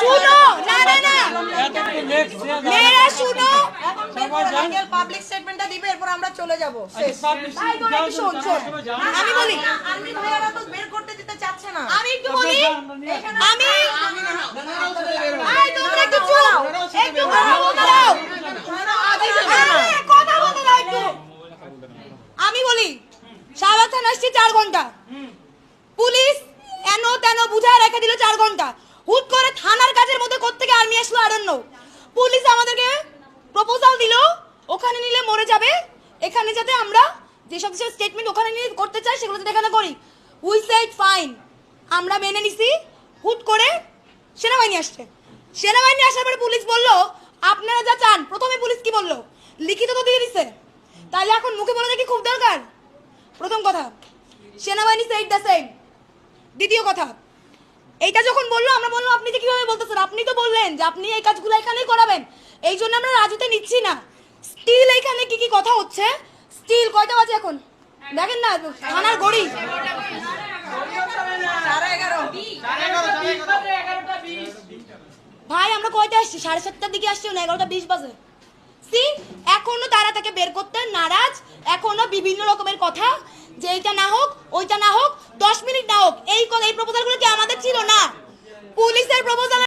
শুনো না না না। মেয়েরা শুনো। পাবলিক স্টেটমেন্টটা দিবে এরপর আমরা চলে যাব। ভাই তোরা একটু শোন শোন। আমি বলি আর্মি ভাইয়ারা তো বের করতে দিতে চাচ্ছে না। আমি একটু বলি আমি ভাই তোমরা একটু চুপ একটু কথা বলতে দাও কথা বলতে দাও একটু। আমি বলি শাহবাগ থানা আসছি চার ঘণ্টা। পুলিশ এনো তেন বুঝায় রেখে দিল চার ঘণ্টা। হুট করে থানার কাজের মধ্যে কোত্থেকে আর্মি আসলো, আরণ্য? পুলিশ আমাদেরকে প্রপোজাল দিল, ওখানে নিলে মরে যাবে। এখানে যাতে আমরা যেসব যেসব স্টেটমেন্ট ওখানে নিয়ে করতে চাই, সেগুলো যাতে এখানে করি। উই সেড ফাইন আমরা মেনে নিছি। হুট করে সেনাবাহিনী আসছে। সেনাবাহিনী আসার পরে পুলিশ বলল, আপনারা যা চান, প্রথমে পুলিশ কি বলল? লিখিত তো দিয়ে দিছে। তাহলে এখন মুখে বলে কি খুব দরকার। প্রথম কথা, সেনাবাহিনী সেড দ্য সেম দ্বিতীয় কথা এইটা যখন বলল আমরা বললাম আপনি যে কীভাবে বলতেছেন? আপনি তো বললেন যে আপনি এই কাজগুলো এখানেই করাবেন। এই জন্য আমরা রাজুতে নিচ্ছি না। স্টিল এইখানে কি কি কথা হচ্ছে? স্টিল কয়টা বাজে এখন? দেখেন না থানার গড়ি। ভাই আমরা কয়টা আসছি? সাড়ে সাতটার দিকে আসছি না এগারোটা বিশ বাজে? সি এখনও তারা তাকে বের করতে নারাজ এখনও বিভিন্ন রকমের কথা যে এইটা না হোক ওইটা না হোক দশ মিনিট না হোক এই কথা এই প্রপোজালগুলো কি আমাদের